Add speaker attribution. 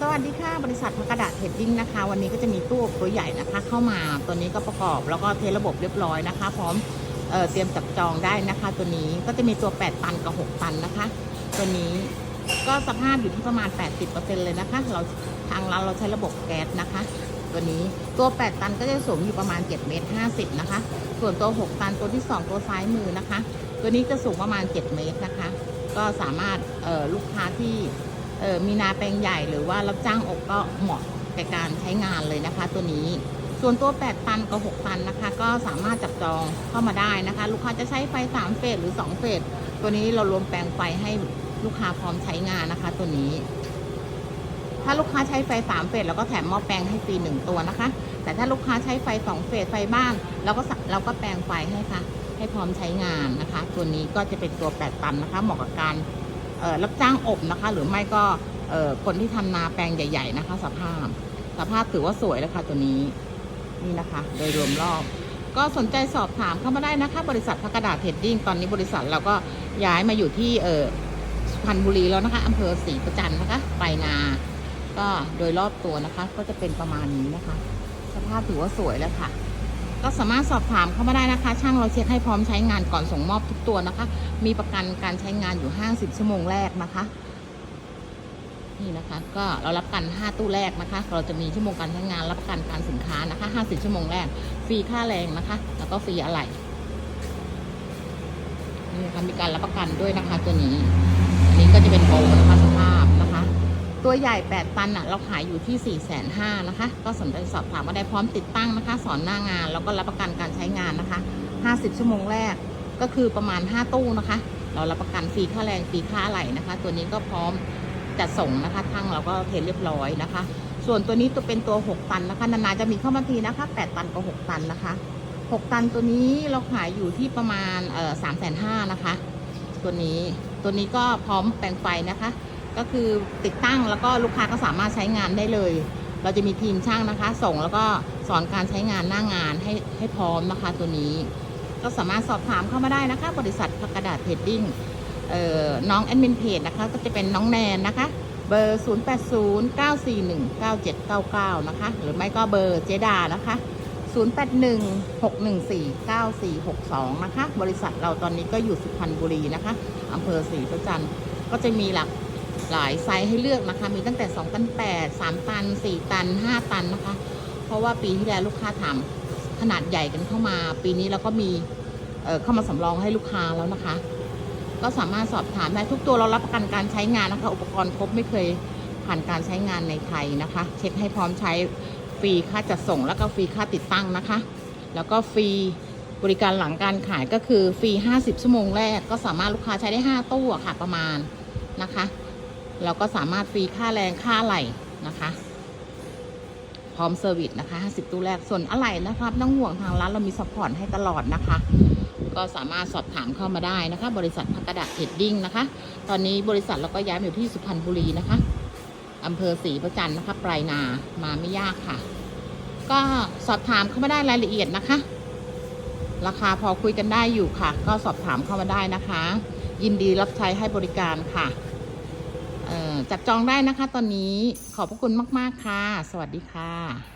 Speaker 1: สวัสดีค่ะ บริษัทกระดาษเทดดิ้งนะคะ วันนี้ก็จะมีตู้อบตัวใหญ่นะคะ เข้ามาตัวนี้ก็ประกอบแล้วก็เทระบบเรียบร้อยนะคะ พร้อมเออเตรียมจับจองได้นะคะ ตัวนี้ก็จะมีตัว 8 ตันกับ 6 ตันนะคะ ตัวนี้ก็สภาพอยู่ที่ประมาณ 80%เลยนะคะ เราทางเราเราใช้ระบบแก๊สนะคะ ตัวนี้ตัว 8 ตันก็จะสูงอยู่ประมาณ7เมตร50นะคะ ส่วนตัว 6 ตันตัวที่ 2 ตัวซ้ายมือนะคะ ตัวนี้จะสูงประมาณ 7 เมตรนะคะ ก็สามารถลูกค้าที่ มีนาแปลงใหญ่หรือว่ารับจ้างอบก็เหมาะแก่การใช้งานเลยนะคะ ตัวนี้ส่วนตัว 8 ตันกับ 6 ตันนะคะ ก็สามารถจับจองเข้ามาได้นะคะ ลูกค้าจะใช้ไฟ 3 เฟสหรือ 2 เฟส ตัวนี้เรารวมแปลงไฟให้ลูกค้าพร้อมใช้งานนะคะ ตัวนี้ ถ้าลูกค้าใช้ไฟ 3 เฟสเราก็แถมหม้อแปลงให้ฟรีหนึ่งตัวนะคะ แต่ถ้าลูกค้าใช้ไฟ 2 เฟสไฟบ้านเราก็เราก็แปลงไฟให้ค่ะ ให้พร้อมใช้งานนะคะ ตัวนี้ก็จะเป็นตัว 8 ตันนะคะ เหมาะกับการ รับจ้างอบนะคะ หรือไม่ก็คนที่ทำนาแปลงใหญ่ ๆนะคะ สภาพ สภาพถือว่าสวยแล้วค่ะตัวนี้นี่นะคะ โดยรวมรอบ ก็สนใจสอบถามเข้ามาได้นะคะ บริษัทพักกระดาษเทรดดิ้งตอนนี้บริษัทเราก็ย้ายมาอยู่ที่เออสุพรรณบุรีแล้วนะคะอำเภอศรีประจันต์นะคะไปนา ก็โดยรอบตัวนะคะ ก็จะเป็นประมาณนี้นะคะ สภาพถือว่าสวยแล้วค่ะ ก็สามารถสอบถามเข้ามาได้นะคะ ช่างเราเช็คให้พร้อมใช้งานก่อนส่งมอบทุกตัวนะคะ มีประกันการใช้งานอยู่ 50 ชั่วโมงแรกนะคะ นี่นะคะ ก็เรารับกัน 5 ตู้แรกนะคะ เราจะมีชั่วโมงการใช้งานรับประกันการสินค้านะคะ 50 ชั่วโมงแรก ฟรีค่าแรงนะคะ แล้วก็ฟรีอะไหล่นี่นะคะมีการรับประกันด้วยนะคะตัวนี้ อันนี้ก็จะเป็นโปรนะคะสภาพนะคะ ตัวใหญ่ 8 ตันอะเราขายอยู่ที่ 4 5 0 0 0นะคะ ก็สนใจสอบถามมาได้พร้อมติดตั้งนะคะ สอนหน้างาน แล้วก็รับประกันการใช้งานนะคะ 50 ชั่วโมงแรกก็คือประมาณ 5 ตู้นะคะ เรารับประกันฟรีค่าแรงฟรีค่าอะไหล่นะคะ ตัวนี้ก็พร้อมจัดส่งนะคะทั้งเราก็เทเรียบร้อยนะคะ ส่วนตัวนี้ตัวเป็นตัว 6 ตันนะคะ นานๆจะมีเข้ามาทีนะคะ 8 ตันกับ 6 ตันนะคะ 6 ตันตัวนี้เราขายอยู่ที่ประมาณเอ่อ3 5 0 0 0นะคะ ตัวนี้ตัวนี้ก็พร้อมแปลงไฟนะคะ ก็คือติดตั้งแล้วก็ลูกค้าก็สามารถใช้งานได้เลย เราจะมีทีมช่างนะคะ ส่งแล้วก็สอนการใช้งานหน้างานให้ให้พร้อมนะคะตัวนี้ ก็สามารถสอบถามเข้ามาได้นะคะ บริษัทพักกระดาษเทรดดิ้งน้องแอดมินเพจนะคะ ก็จะเป็นน้องแนนนะคะ เบอร์ 0 8 0 9 4 1 9 7 9 9 นะคะ หรือไม่ก็เบอร์เจดานะคะ0816149462 นะคะ บริษัทเราตอนนี้ก็อยู่สุพรรณบุรีนะคะอำเภอศรีประจันก็จะมีหลัก หลายไซส์ให้เลือกนะคะ มีตั้งแต่2ตัน8 3 ตัน 4 ตัน 5 ตันนะคะ เพราะว่าปีที่แล้วลูกค้าถามขนาดใหญ่กันเข้ามา ปีนี้เราก็มีเเข้ามาสำรองให้ลูกค้าแล้วนะคะ ก็สามารถสอบถามได้ทุกตัวเรารับประกันการใช้งานนะคะ อุปกรณ์ครบไม่เคยผ่านการใช้งานในไทยนะคะ เช็คให้พร้อมใช้ฟรีค่าจัดส่งแล้วก็ฟรีค่าติดตั้งนะคะ แล้วก็ฟรีบริการหลังการขายก็คือฟรี 50 ชั่วโมงแรก ก็สามารถลูกค้าใช้ได้ 5 ตู้อะค่ะประมาณนะคะ เราก็สามารถฟรีค่าแรงค่าอะไหล่นะคะ พร้อมเซอร์วิสนะคะ 50 ตู้แรก ส่วนอะไหล่นะครับน้องห่วงทางร้านเรามีซัพพอร์ตให้ตลอดนะคะ ก็สามารถสอบถามเข้ามาได้นะคะ บริษัทพักกระดาษเทรดดิ้งนะคะ ตอนนี้บริษัทเราก็ย้ายมาอยู่ที่สุพรรณบุรีนะคะอำเภอศรีประจันนะคะ ปลายนามาไม่ยากค่ะ ก็สอบถามเข้ามาได้รายละเอียดนะคะ ราคาพอคุยกันได้อยู่ค่ะ ก็สอบถามเข้ามาได้นะคะ ยินดีรับใช้ให้บริการค่ะ จับจองได้นะคะตอนนี้ขอบพระคุณมาก ๆ ค่ะ สวัสดีค่ะ